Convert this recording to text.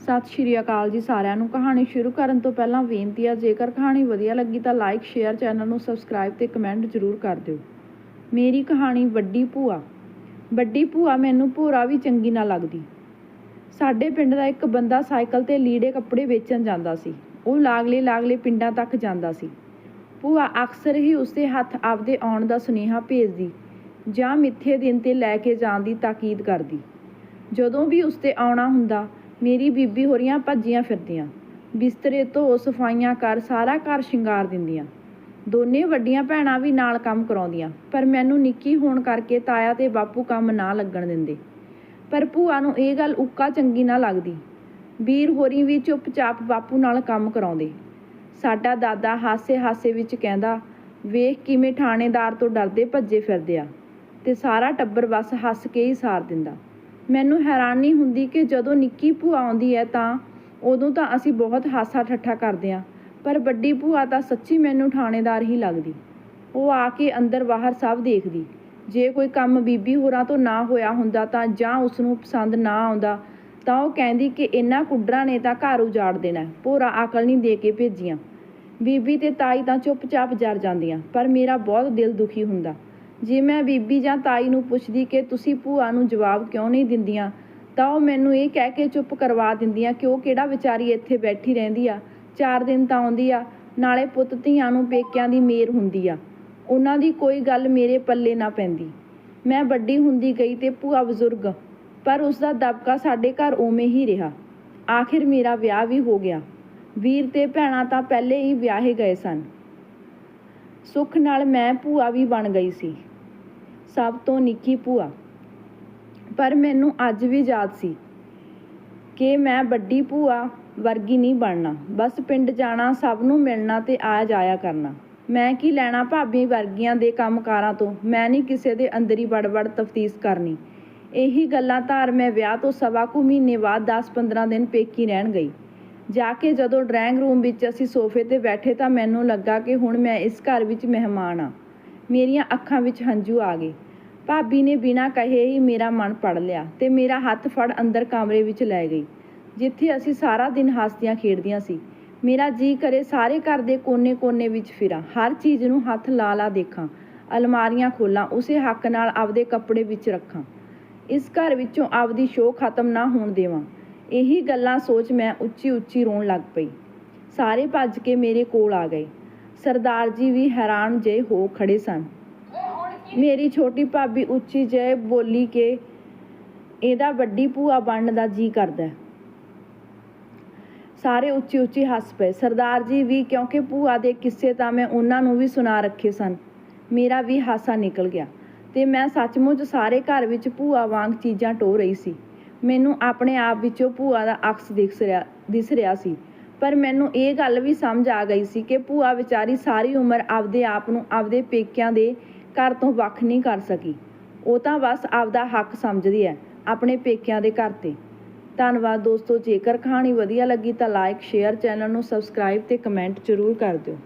ਸਤਿ ਸ਼੍ਰੀ ਅਕਾਲ ਜੀ ਸਾਰਿਆਂ ਨੂੰ। ਕਹਾਣੀ ਸ਼ੁਰੂ ਕਰਨ ਤੋਂ ਪਹਿਲਾਂ ਬੇਨਤੀ ਆ, ਜੇਕਰ ਕਹਾਣੀ ਵਧੀਆ ਲੱਗੀ ਤਾਂ ਲਾਈਕ ਸ਼ੇਅਰ ਚੈਨਲ ਨੂੰ ਸਬਸਕ੍ਰਾਈਬ ਤੇ ਕਮੈਂਟ ਜ਼ਰੂਰ ਕਰ ਦਿਓ। ਮੇਰੀ ਕਹਾਣੀ ਵੱਡੀ ਭੂਆ। ਵੱਡੀ ਭੂਆ ਮੈਨੂੰ ਭੂਰਾ ਵੀ ਚੰਗੀ ਨਾ ਲੱਗਦੀ। ਸਾਡੇ ਪਿੰਡ ਦਾ ਇੱਕ ਬੰਦਾ ਸਾਈਕਲ ਤੇ ਲੀੜੇ ਕੱਪੜੇ ਵੇਚਣ ਜਾਂਦਾ ਸੀ। ਉਹ ਲਾਗਲੇ ਲਾਗਲੇ ਪਿੰਡਾਂ ਤੱਕ ਜਾਂਦਾ ਸੀ। ਭੂਆ ਅਕਸਰ ਹੀ ਉਸਦੇ ਹੱਥ ਆਪਦੇ ਆਉਣ ਦਾ ਸੁਨੇਹਾ ਭੇਜਦੀ, ਜਾਂ ਮਿੱਥੇ ਦਿਨ ਤੇ ਲੈ ਕੇ ਜਾਣ ਦੀ ਤਾਕੀਦ ਕਰਦੀ। ਜਦੋਂ ਵੀ ਉਸਤੇ ਆਉਣਾ ਹੁੰਦਾ ਮੇਰੀ ਬੀਬੀ ਹੋਰੀਆਂ ਭੱਜੀਆਂ ਫਿਰਦੀਆਂ। ਬਿਸਤਰੇ ਧੋ, ਸਫਾਈਆਂ ਕਰ, ਸਾਰਾ ਘਰ ਸ਼ਿੰਗਾਰ ਦਿੰਦੀਆਂ। ਦੋਨੇ ਵੱਡੀਆਂ ਭੈਣਾਂ ਵੀ ਨਾਲ ਕੰਮ ਕਰਾਉਂਦੀਆਂ, ਪਰ ਮੈਨੂੰ ਨਿੱਕੀ ਹੋਣ ਕਰਕੇ ਤਾਇਆ ਤੇ ਬਾਪੂ ਕੰਮ ਨਾ ਲੱਗਣ ਦਿੰਦੇ। ਪਰ ਭੂਆ ਨੂੰ ਇਹ ਗੱਲ ਉੱਕਾ ਚੰਗੀ ਨਾ ਲੱਗਦੀ। ਵੀਰ ਹੋਰੀ ਵੀ ਚੁੱਪਚਾਪ ਬਾਪੂ ਨਾਲ ਕੰਮ ਕਰਾਉਂਦੇ। ਸਾਡਾ ਦਾਦਾ ਹਾਸੇ-ਹਾਸੇ ਵਿੱਚ ਕਹਿੰਦਾ, ਵੇਖ ਕਿਵੇਂ ਥਾਣੇਦਾਰ ਤੋਂ ਡਰਦੇ ਭੱਜੇ ਫਿਰਦੇ ਆ। ਤੇ ਸਾਰਾ ਟੱਬਰ ਬਸ ਹੱਸ ਕੇ ਹੀ ਸਾਰ ਦਿੰਦਾ। ਮੈਨੂੰ ਹੈਰਾਨੀ ਹੁੰਦੀ ਕਿ ਜਦੋਂ ਨਿੱਕੀ ਭੂਆ ਆਉਂਦੀ ਹੈ ਤਾਂ ਉਦੋਂ ਤਾਂ ਅਸੀਂ ਬਹੁਤ ਹਾਸਾ ਠੱਠਾ ਕਰਦੇ ਹਾਂ, ਪਰ ਵੱਡੀ ਭੂਆ ਤਾਂ ਸੱਚੀ ਮੈਨੂੰ ਥਾਣੇਦਾਰ ਹੀ ਲੱਗਦੀ। ਉਹ ਆ ਕੇ ਅੰਦਰ ਬਾਹਰ ਸਭ ਦੇਖਦੀ। ਜੇ ਕੋਈ ਕੰਮ ਬੀਬੀ ਹੋਰਾਂ ਤੋਂ ਨਾ ਹੋਇਆ ਹੁੰਦਾ ਤਾਂ ਜਾਂ ਉਸ ਨੂੰ ਪਸੰਦ ਨਾ ਆਉਂਦਾ, ਤਾਂ ਉਹ ਕਹਿੰਦੀ ਕਿ ਇਹਨਾਂ ਕੁੱਡਰਾਂ ਨੇ ਤਾਂ ਘਰ ਉਜਾੜ ਦੇਣਾ, ਭੋਰਾ ਅਕਲ ਨਹੀਂ ਦੇ ਕੇ ਭੇਜੀਆਂ। ਬੀਬੀ ਤੇ ਤਾਈ ਤਾਂ ਚੁੱਪਚਾਪ ਜਰ ਜਾਂਦੀਆਂ, ਪਰ ਮੇਰਾ ਬਹੁਤ ਦਿਲ ਦੁਖੀ ਹੁੰਦਾ। ਜੇ ਮੈਂ ਬੀਬੀ ਜਾਂ ਤਾਈ ਨੂੰ ਪੁੱਛਦੀ ਕਿ ਤੁਸੀਂ ਭੂਆ ਨੂੰ ਜਵਾਬ ਕਿਉਂ ਨਹੀਂ ਦਿੰਦੀਆਂ, ਤਾਂ ਉਹ ਮੈਨੂੰ ਇਹ ਕਹਿ ਕੇ ਚੁੱਪ ਕਰਵਾ ਦਿੰਦੀਆਂ ਕਿ ਉਹ ਕਿਹੜਾ ਵਿਚਾਰੀ ਇੱਥੇ ਬੈਠੀ ਰਹਿੰਦੀ ਆ, ਚਾਰ ਦਿਨ ਤਾਂ ਆਉਂਦੀ ਆ, ਨਾਲੇ ਪੁੱਤ ਧੀਆਂ ਨੂੰ ਪੇਕਿਆਂ ਦੀ ਮੇਰ ਹੁੰਦੀ ਆ। ਉਹਨਾਂ ਦੀ ਕੋਈ ਗੱਲ ਮੇਰੇ ਪੱਲੇ ਨਾ ਪੈਂਦੀ। ਮੈਂ ਵੱਡੀ ਹੁੰਦੀ ਗਈ ਤੇ ਭੂਆ ਬਜ਼ੁਰਗ, ਪਰ ਉਸ ਦਾ ਦਬਕਾ ਸਾਡੇ ਘਰ ਉਵੇਂ ਹੀ ਰਿਹਾ। ਆਖਿਰ ਮੇਰਾ ਵਿਆਹ ਵੀ ਹੋ ਗਿਆ। ਵੀਰ ਤੇ ਭੈਣਾਂ ਤਾਂ ਪਹਿਲੇ ਹੀ ਵਿਆਹੇ ਗਏ ਸਨ। ਸੁੱਖ ਨਾਲ ਮੈਂ ਭੂਆ ਵੀ ਬਣ ਗਈ ਸੀ। ਸਭ ਤੋਂ ਨਿੱਕੀ ਭੂਆ। ਪਰ ਮੈਨੂੰ ਅੱਜ ਵੀ ਯਾਦ ਸੀ ਕਿ ਮੈਂ ਵੱਡੀ ਭੂਆ ਵਰਗੀ ਨਹੀਂ ਬਣਨਾ। ਬਸ ਪਿੰਡ ਜਾਣਾ, ਸਭ ਨੂੰ ਮਿਲਣਾ ਤੇ ਆ ਜਾਇਆ ਕਰਨਾ। ਮੈਂ ਕੀ ਲੈਣਾ ਭਾਬੀ ਵਰਗੀਆਂ ਦੇ ਕੰਮਕਾਰਾਂ ਤੋਂ? ਮੈਂ ਨਹੀਂ ਕਿਸੇ ਦੇ ਅੰਦਰ ਵੜ-ਵੜ ਤਫਤੀਸ਼ ਕਰਨੀ। ਇਹੀ ਗੱਲਾਂ ਧਾਰ ਮੈਂ ਵਿਆਹ ਤੋਂ ਸਵਾ ਕੁ ਮਹੀਨੇ ਬਾਅਦ 10-15 ਦਿਨ ਪੇਕੀ ਰਹਿਣ ਗਈ। ਜਾ ਕੇ ਜਦੋਂ ਡਰਾਇੰਗ ਰੂਮ ਵਿੱਚ ਅਸੀਂ ਸੋਫੇ ਤੇ ਬੈਠੇ ਤਾਂ ਮੈਨੂੰ ਲੱਗਾ ਕਿ ਹੁਣ ਮੈਂ ਇਸ ਘਰ ਵਿੱਚ ਮਹਿਮਾਨ ਆ। ਮੇਰੀਆਂ ਅੱਖਾਂ ਵਿੱਚ ਹੰਝੂ ਆ ਗਏ। ਭਾਬੀ ਨੇ ਬਿਨਾਂ ਕਹੇ ਹੀ ਮੇਰਾ ਮਨ ਪੜ ਲਿਆ ਤੇ ਮੇਰਾ ਹੱਥ ਫੜ ਅੰਦਰ ਕਮਰੇ ਵਿੱਚ ਲੈ ਗਈ, ਜਿੱਥੇ ਅਸੀਂ ਸਾਰਾ ਦਿਨ ਹੱਸਦੀਆਂ ਖੇਡਦੀਆਂ ਸੀ। ਮੇਰਾ ਜੀ ਕਰੇ ਸਾਰੇ ਘਰ ਦੇ ਕੋਨੇ-ਕੋਨੇ ਵਿੱਚ ਫਿਰਾਂ, ਹਰ ਚੀਜ਼ ਨੂੰ ਹੱਥ ਲਾ ਲਾ ਦੇਖਾਂ, ਅਲਮਾਰੀਆਂ ਖੋਲਾਂ, ਉਸੇ ਹੱਕ ਨਾਲ ਆਪਦੇ ਕੱਪੜੇ ਵਿੱਚ ਰੱਖਾਂ। ਇਸ ਘਰ ਵਿੱਚੋਂ ਆਪਦੀ ਸ਼ੋਅ ਖਤਮ ਨਾ ਹੋਣ ਦੇਵਾਂ। ਇਹੀ ਗੱਲਾਂ ਸੋਚ ਮੈਂ ਉੱਚੀ-ਉੱਚੀ ਰੋਣ ਲੱਗ ਪਈ। ਸਾਰੇ ਭੱਜ ਕੇ ਮੇਰੇ ਕੋਲ ਆ ਗਏ। ਸਰਦਾਰ ਜੀ ਵੀ ਹੈਰਾਨ ਜੇ ਹੋ ਖੜੇ ਸਨ। ਮੇਰੀ ਛੋਟੀ ਭਾਬੀ ਉੱਚੀ ਜਿਹੇ ਬੋਲੀ ਕਿ ਇਹਦਾ ਵੱਡੀ ਭੂਆ ਬਣਨ ਦਾ ਜੀ ਕਰਦਾ ਸਾਰੇ ਉੱਚੀ ਉੱਚੀ ਹੱਸ ਪਏ। ਸਰਦਾਰ ਜੀ ਵੀ ਕਿਉਂਕਿ ਭੂਆ ਦੇ ਕਿੱਸੇ ਤਾਂ ਮੈਂ ਉਹਨਾਂ ਨੂੰ ਵੀ ਸੁਣਾ ਰੱਖੇ ਸਨ, ਮੇਰਾ ਵੀ ਹਾਸਾ ਨਿਕਲ ਗਿਆ ਤੇ ਮੈਂ ਸੱਚਮੁੱਚ ਸਾਰੇ ਘਰ ਵਿੱਚ ਭੂਆ ਵਾਂਗ ਚੀਜ਼ਾਂ ਟੋ ਰਹੀ ਸੀ। ਮੈਨੂੰ ਆਪਣੇ ਆਪ ਵਿੱਚੋਂ ਭੂਆ ਦਾ ਅਕਸ ਦਿਸ ਰਿਹਾ ਦਿਸ ਰਿਹਾ ਸੀ। ਪਰ ਮੈਨੂੰ ਇਹ ਗੱਲ ਵੀ ਸਮਝ ਆ ਗਈ ਸੀ ਕਿ ਭੂਆ ਵਿਚਾਰੀ ਸਾਰੀ ਉਮਰ ਆਪਦੇ ਆਪ ਨੂੰ, ਆਪਦੇ ਪੇਕਿਆਂ ਦੇ ਘਰ ਤੋਂ ਵੱਖ ਨਹੀਂ ਕਰ ਸਕੀ। ਉਹ ਤਾਂ ਬਸ ਆਪਦਾ ਹੱਕ ਸਮਝਦੀ ਹੈ ਆਪਣੇ ਪੇਕਿਆਂ ਦੇ ਘਰ ਤੇ। ਧੰਨਵਾਦ ਦੋਸਤੋ, ਜੇਕਰ ਕਹਾਣੀ ਵਧੀਆ ਲੱਗੀ ਤਾਂ ਲਾਈਕ ਸ਼ੇਅਰ ਚੈਨਲ ਨੂੰ ਸਬਸਕ੍ਰਾਈਬ ਤੇ ਕਮੈਂਟ ਜ਼ਰੂਰ ਕਰ ਦਿਓ।